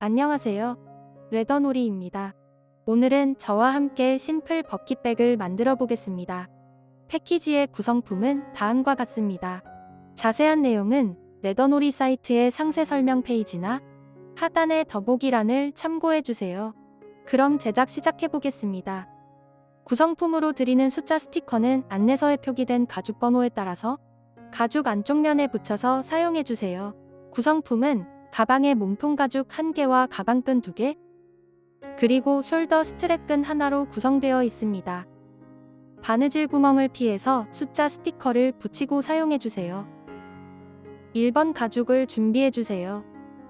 안녕하세요. 레더놀이입니다. 오늘은 저와 함께 심플 버킷백을 만들어 보겠습니다. 패키지의 구성품은 다음과 같습니다. 자세한 내용은 레더놀이 사이트의 상세 설명 페이지나 하단의 더보기란을 참고해 주세요. 그럼 제작 시작해 보겠습니다. 구성품으로 드리는 숫자 스티커는 안내서에 표기된 가죽 번호에 따라서 가죽 안쪽 면에 붙여서 사용해 주세요. 구성품은 가방에 몸통 가죽 1개와 가방끈 2개, 그리고 숄더 스트랩끈 하나로 구성되어 있습니다. 바느질 구멍을 피해서 숫자 스티커를 붙이고 사용해주세요. 1번 가죽을 준비해주세요.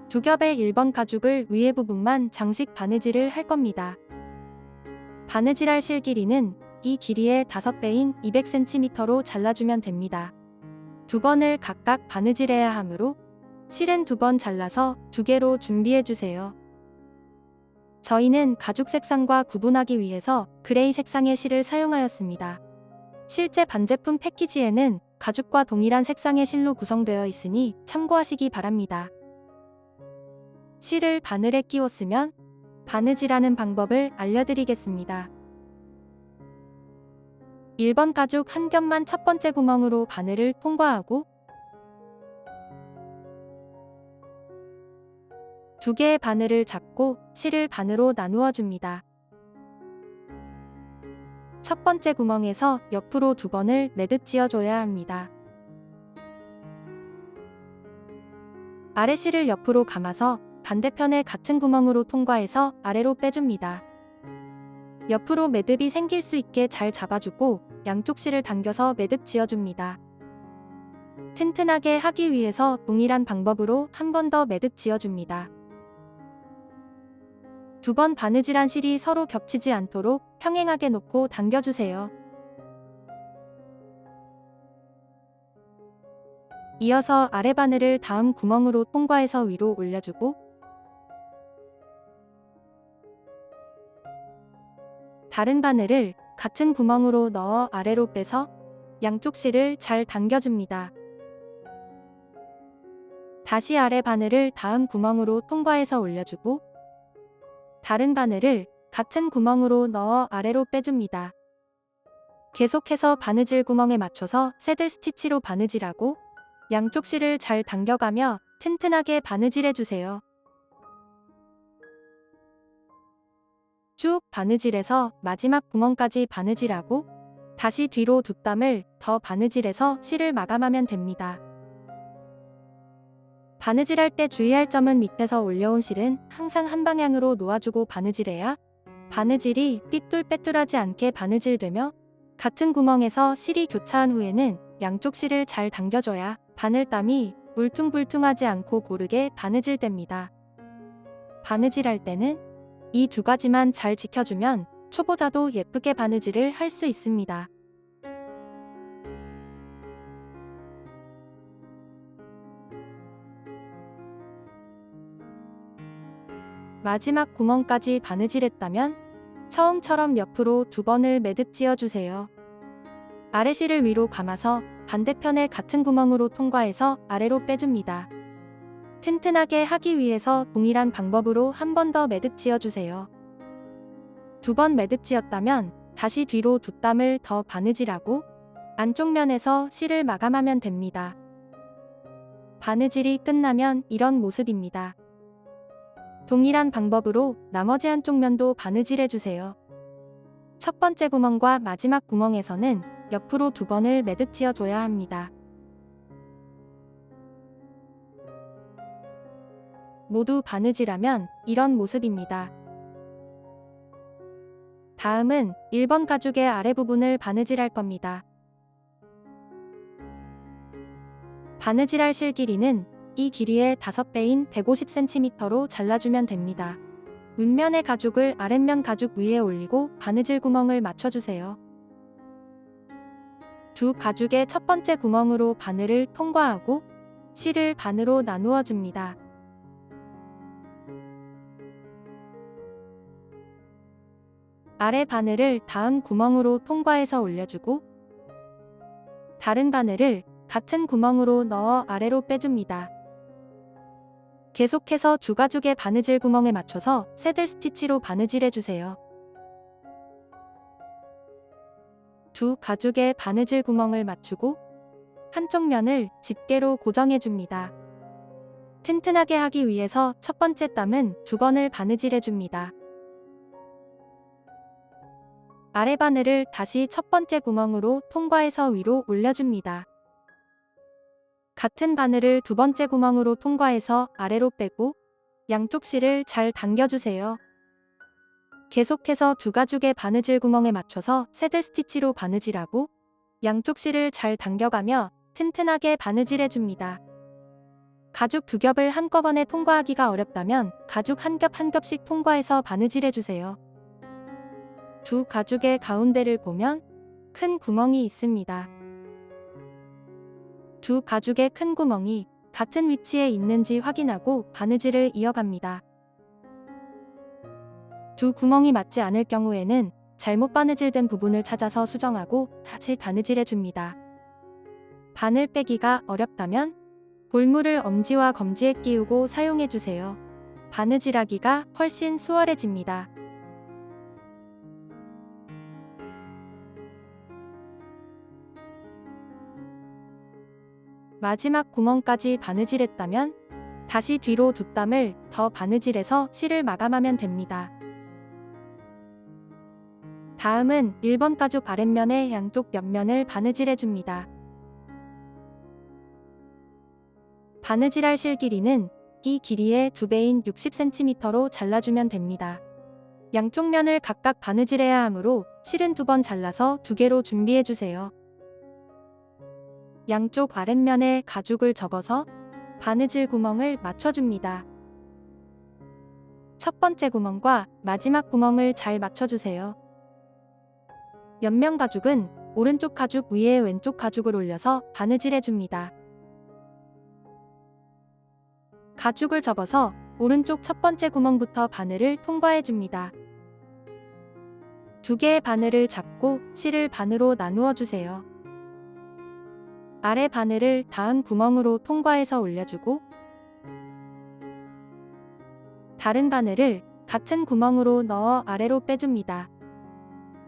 두 겹의 1번 가죽을 위에 부분만 장식 바느질을 할 겁니다. 바느질할 실 길이는 이 길이의 5배인 200cm로 잘라주면 됩니다. 두 번을 각각 바느질해야 하므로 실은 두 번 잘라서 두 개로 준비해주세요. 저희는 가죽 색상과 구분하기 위해서 그레이 색상의 실을 사용하였습니다. 실제 반제품 패키지에는 가죽과 동일한 색상의 실로 구성되어 있으니 참고하시기 바랍니다. 실을 바늘에 끼웠으면 바느질하는 방법을 알려드리겠습니다. 1번 가죽 한 겹만 첫 번째 구멍으로 바늘을 통과하고 두 개의 바늘을 잡고 실을 반으로 나누어 줍니다. 첫 번째 구멍에서 옆으로 두 번을 매듭 지어줘야 합니다. 아래 실을 옆으로 감아서 반대편에 같은 구멍으로 통과해서 아래로 빼줍니다. 옆으로 매듭이 생길 수 있게 잘 잡아주고 양쪽 실을 당겨서 매듭 지어줍니다. 튼튼하게 하기 위해서 동일한 방법으로 한 번 더 매듭 지어줍니다. 두 번 바느질한 실이 서로 겹치지 않도록 평행하게 놓고 당겨주세요. 이어서 아래 바늘을 다음 구멍으로 통과해서 위로 올려주고 다른 바늘을 같은 구멍으로 넣어 아래로 빼서 양쪽 실을 잘 당겨줍니다. 다시 아래 바늘을 다음 구멍으로 통과해서 올려주고 다른 바늘을 같은 구멍으로 넣어 아래로 빼줍니다. 계속해서 바느질 구멍에 맞춰서 새들 스티치로 바느질하고 양쪽 실을 잘 당겨가며 튼튼하게 바느질해주세요. 쭉 바느질해서 마지막 구멍까지 바느질하고 다시 뒤로 두 땀을 더 바느질해서 실을 마감하면 됩니다. 바느질할 때 주의할 점은 밑에서 올려온 실은 항상 한 방향으로 놓아주고 바느질해야 바느질이 삐뚤빼뚤하지 않게 바느질되며 같은 구멍에서 실이 교차한 후에는 양쪽 실을 잘 당겨줘야 바늘땀이 울퉁불퉁하지 않고 고르게 바느질됩니다. 바느질할 때는 이 두 가지만 잘 지켜주면 초보자도 예쁘게 바느질을 할 수 있습니다. 마지막 구멍까지 바느질했다면 처음처럼 옆으로 두 번을 매듭 지어주세요. 아래 실을 위로 감아서 반대편에 같은 구멍으로 통과해서 아래로 빼줍니다. 튼튼하게 하기 위해서 동일한 방법으로 한 번 더 매듭 지어주세요. 두 번 매듭 지었다면 다시 뒤로 두 땀을 더 바느질하고 안쪽 면에서 실을 마감하면 됩니다. 바느질이 끝나면 이런 모습입니다. 동일한 방법으로 나머지 한쪽 면도 바느질해주세요. 첫 번째 구멍과 마지막 구멍에서는 옆으로 두 번을 매듭 지어줘야 합니다. 모두 바느질하면 이런 모습입니다. 다음은 1번 가죽의 아래 부분을 바느질할 겁니다. 바느질할 실 길이는 이 길이의 5배인 150cm로 잘라주면 됩니다. 윗면의 가죽을 아랫면 가죽 위에 올리고 바느질 구멍을 맞춰주세요. 두 가죽의 첫 번째 구멍으로 바늘을 통과하고 실을 반으로 나누어 줍니다. 아래 바늘을 다음 구멍으로 통과해서 올려주고 다른 바늘을 같은 구멍으로 넣어 아래로 빼줍니다. 계속해서 두 가죽의 바느질 구멍에 맞춰서 새들 스티치로 바느질 해주세요. 두 가죽의 바느질 구멍을 맞추고 한쪽 면을 집게로 고정해줍니다. 튼튼하게 하기 위해서 첫 번째 땀은 두 번을 바느질해줍니다. 아래 바늘을 다시 첫 번째 구멍으로 통과해서 위로 올려줍니다. 같은 바늘을 두 번째 구멍으로 통과해서 아래로 빼고 양쪽 실을 잘 당겨주세요. 계속해서 두 가죽의 바느질 구멍에 맞춰서 새들 스티치로 바느질하고 양쪽 실을 잘 당겨가며 튼튼하게 바느질해줍니다. 가죽 두 겹을 한꺼번에 통과하기가 어렵다면 가죽 한 겹 한 겹씩 통과해서 바느질해주세요. 두 가죽의 가운데를 보면 큰 구멍이 있습니다. 두 가죽의 큰 구멍이 같은 위치에 있는지 확인하고 바느질을 이어갑니다. 두 구멍이 맞지 않을 경우에는 잘못 바느질된 부분을 찾아서 수정하고 다시 바느질해 줍니다. 바늘 빼기가 어렵다면 볼물을 엄지와 검지에 끼우고 사용해 주세요. 바느질하기가 훨씬 수월해집니다. 마지막 구멍까지 바느질했다면 다시 뒤로 두 땀을 더 바느질해서 실을 마감하면 됩니다. 다음은 1번 가죽 아랫면의 양쪽 옆면을 바느질해줍니다. 바느질할 실 길이는 이 길이의 2배인 60cm로 잘라주면 됩니다. 양쪽 면을 각각 바느질해야 하므로 실은 두 번 잘라서 두 개로 준비해주세요. 양쪽 아랫면에 가죽을 접어서 바느질 구멍을 맞춰줍니다. 첫 번째 구멍과 마지막 구멍을 잘 맞춰주세요. 옆면 가죽은 오른쪽 가죽 위에 왼쪽 가죽을 올려서 바느질해줍니다. 가죽을 접어서 오른쪽 첫 번째 구멍부터 바늘을 통과해줍니다. 두 개의 바늘을 잡고 실을 반으로 나누어 주세요. 아래 바늘을 다음 구멍으로 통과해서 올려주고 다른 바늘을 같은 구멍으로 넣어 아래로 빼줍니다.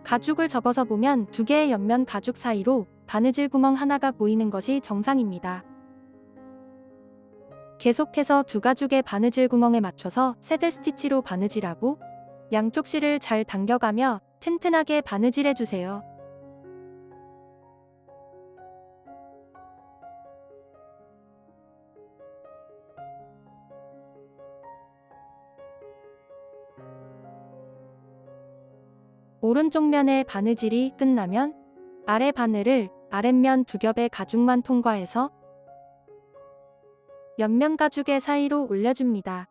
가죽을 접어서 보면 두 개의 옆면 가죽 사이로 바느질 구멍 하나가 보이는 것이 정상입니다. 계속해서 두 가죽의 바느질 구멍에 맞춰서 새들 스티치로 바느질하고 양쪽 실을 잘 당겨가며 튼튼하게 바느질해주세요. 오른쪽 면의 바느질이 끝나면 아래 바늘을 아랫면 두 겹의 가죽만 통과해서 옆면 가죽의 사이로 올려줍니다.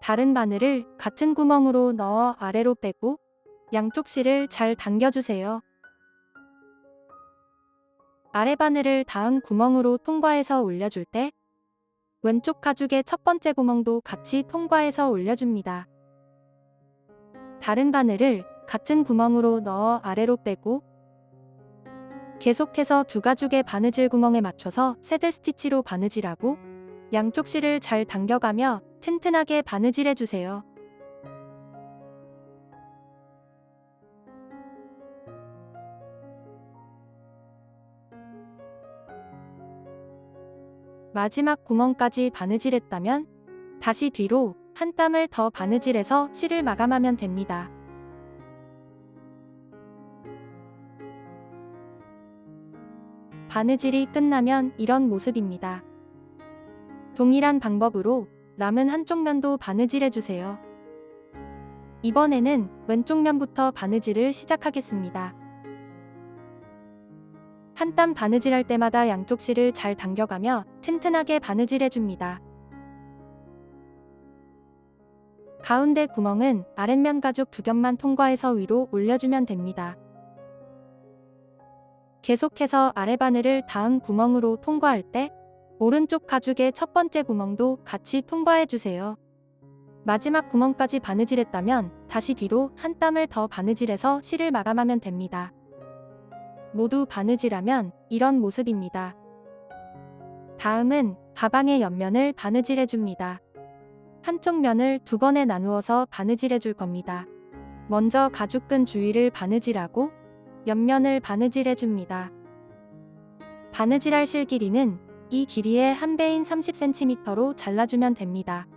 다른 바늘을 같은 구멍으로 넣어 아래로 빼고 양쪽 실을 잘 당겨주세요. 아래 바늘을 다음 구멍으로 통과해서 올려줄 때 왼쪽 가죽의 첫 번째 구멍도 같이 통과해서 올려줍니다. 다른 바늘을 같은 구멍으로 넣어 아래로 빼고 계속해서 두 가죽의 바느질 구멍에 맞춰서 새들 스티치로 바느질하고 양쪽 실을 잘 당겨가며 튼튼하게 바느질해주세요. 마지막 구멍까지 바느질했다면 다시 뒤로 한 땀을 더 바느질해서 실을 마감하면 됩니다. 바느질이 끝나면 이런 모습입니다. 동일한 방법으로 남은 한쪽 면도 바느질해주세요. 이번에는 왼쪽 면부터 바느질을 시작하겠습니다. 한 땀 바느질할 때마다 양쪽 실을 잘 당겨가며 튼튼하게 바느질해줍니다. 가운데 구멍은 아랫면 가죽 두 겹만 통과해서 위로 올려주면 됩니다. 계속해서 아래 바늘을 다음 구멍으로 통과할 때 오른쪽 가죽의 첫 번째 구멍도 같이 통과해주세요. 마지막 구멍까지 바느질했다면 다시 뒤로 한 땀을 더 바느질해서 실을 마감하면 됩니다. 모두 바느질하면 이런 모습입니다. 다음은 가방의 옆면을 바느질해 줍니다. 한쪽 면을 두 번에 나누어서 바느질해 줄 겁니다. 먼저 가죽끈 주위를 바느질하고 옆면을 바느질해 줍니다. 바느질할 실 길이는 이 길이의 한 배인 30cm로 잘라주면 됩니다.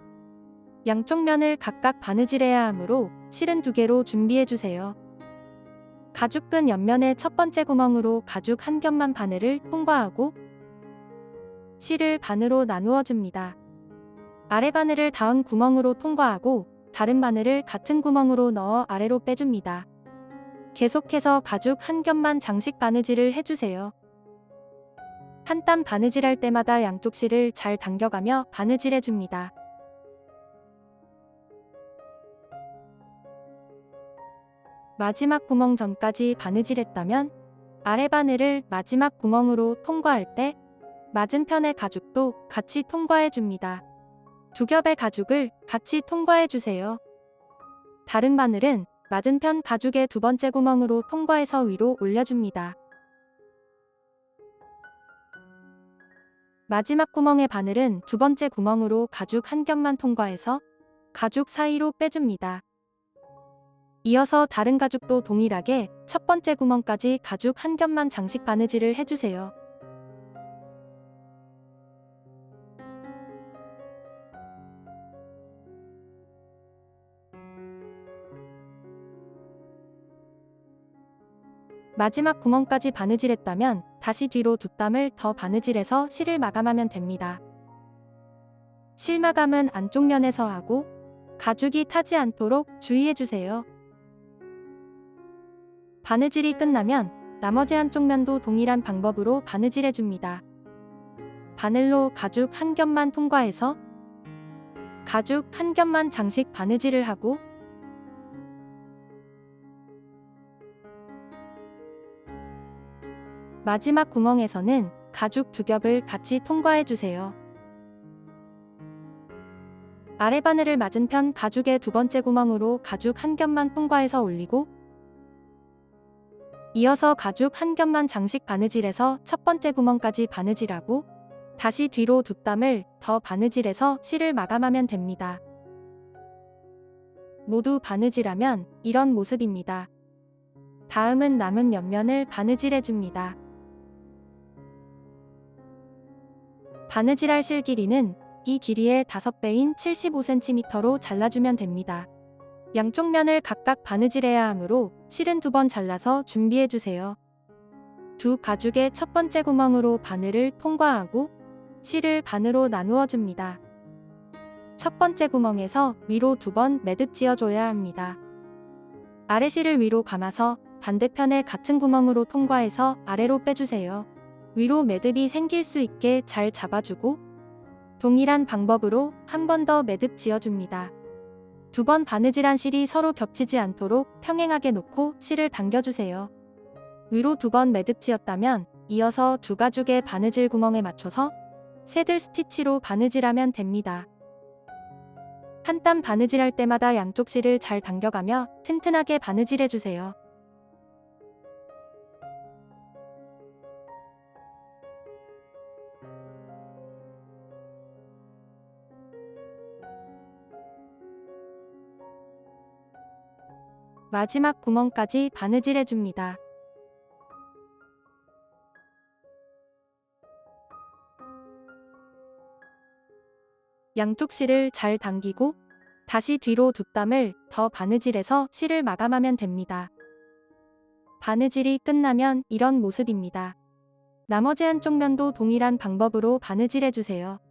양쪽 면을 각각 바느질해야 하므로 실은 두 개로 준비해 주세요. 가죽끈 옆면의 첫 번째 구멍으로 가죽 한 겹만 바늘을 통과하고 실을 반으로 나누어 줍니다. 아래 바늘을 다음 구멍으로 통과하고 다른 바늘을 같은 구멍으로 넣어 아래로 빼줍니다. 계속해서 가죽 한 겹만 장식 바느질을 해주세요. 한 땀 바느질할 때마다 양쪽 실을 잘 당겨가며 바느질해줍니다. 마지막 구멍 전까지 바느질했다면 아래 바늘을 마지막 구멍으로 통과할 때 맞은편의 가죽도 같이 통과해줍니다. 두 겹의 가죽을 같이 통과해주세요. 다른 바늘은 맞은편 가죽의 두 번째 구멍으로 통과해서 위로 올려줍니다. 마지막 구멍의 바늘은 두 번째 구멍으로 가죽 한 겹만 통과해서 가죽 사이로 빼줍니다. 이어서 다른 가죽도 동일하게 첫 번째 구멍까지 가죽 한 겹만 장식 바느질을 해주세요. 마지막 구멍까지 바느질했다면 다시 뒤로 두 땀을 더 바느질해서 실을 마감하면 됩니다. 실 마감은 안쪽 면에서 하고 가죽이 타지 않도록 주의해주세요. 바느질이 끝나면 나머지 한쪽 면도 동일한 방법으로 바느질해줍니다. 바늘로 가죽 한 겹만 통과해서 가죽 한 겹만 장식 바느질을 하고 마지막 구멍에서는 가죽 두 겹을 같이 통과해 주세요. 아래 바늘을 맞은편 가죽의 두 번째 구멍으로 가죽 한 겹만 통과해서 올리고 이어서 가죽 한 겹만 장식 바느질해서 첫 번째 구멍까지 바느질하고 다시 뒤로 두 땀을 더 바느질해서 실을 마감하면 됩니다. 모두 바느질하면 이런 모습입니다. 다음은 남은 옆면을 바느질해줍니다. 바느질할 실 길이는 이 길이의 5배인 75cm로 잘라주면 됩니다. 양쪽 면을 각각 바느질해야 하므로 실은 두 번 잘라서 준비해주세요. 두 가죽의 첫 번째 구멍으로 바늘을 통과하고 실을 반으로 나누어 줍니다. 첫 번째 구멍에서 위로 두 번 매듭 지어줘야 합니다. 아래 실을 위로 감아서 반대편에 같은 구멍으로 통과해서 아래로 빼주세요. 위로 매듭이 생길 수 있게 잘 잡아주고 동일한 방법으로 한 번 더 매듭 지어줍니다. 두 번 바느질한 실이 서로 겹치지 않도록 평행하게 놓고 실을 당겨주세요. 위로 두 번 매듭 지었다면 이어서 두 가죽의 바느질 구멍에 맞춰서 새들 스티치로 바느질하면 됩니다. 한 땀 바느질할 때마다 양쪽 실을 잘 당겨가며 튼튼하게 바느질해주세요. 마지막 구멍까지 바느질해줍니다. 양쪽 실을 잘 당기고 다시 뒤로 두 땀을 더 바느질해서 실을 마감하면 됩니다. 바느질이 끝나면 이런 모습입니다. 나머지 한쪽 면도 동일한 방법으로 바느질해주세요.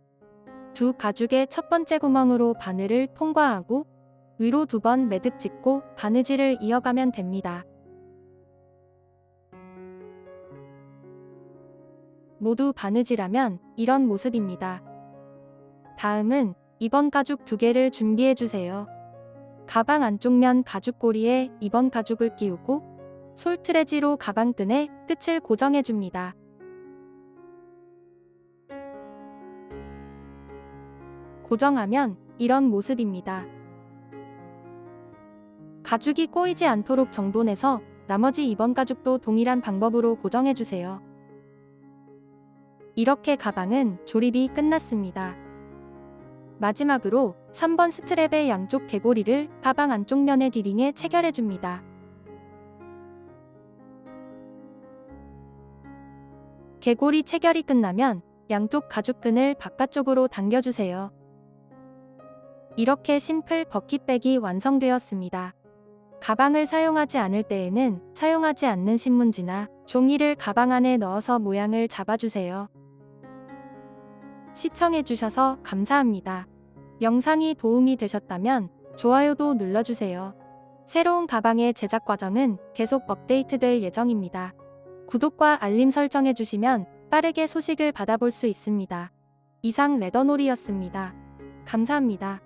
두 가죽의 첫 번째 구멍으로 바늘을 통과하고 위로 두 번 매듭 짓고 바느질을 이어가면 됩니다. 모두 바느질하면 이런 모습입니다. 다음은 이번 가죽 두 개를 준비해 주세요. 가방 안쪽 면 가죽고리에 이번 가죽을 끼우고 솔트레지로 가방끈에 끝을 고정해 줍니다. 고정하면 이런 모습입니다. 가죽이 꼬이지 않도록 정돈해서 나머지 2번 가죽도 동일한 방법으로 고정해주세요. 이렇게 가방은 조립이 끝났습니다. 마지막으로 3번 스트랩의 양쪽 개고리를 가방 안쪽 면의 디링에 체결해 줍니다. 개고리 체결이 끝나면 양쪽 가죽끈을 바깥쪽으로 당겨주세요. 이렇게 심플 버킷백이 완성되었습니다. 가방을 사용하지 않을 때에는 사용하지 않는 신문지나 종이를 가방 안에 넣어서 모양을 잡아주세요. 시청해주셔서 감사합니다. 영상이 도움이 되셨다면 좋아요도 눌러주세요. 새로운 가방의 제작 과정은 계속 업데이트될 예정입니다. 구독과 알림 설정해주시면 빠르게 소식을 받아볼 수 있습니다. 이상 레더놀이였습니다. 감사합니다.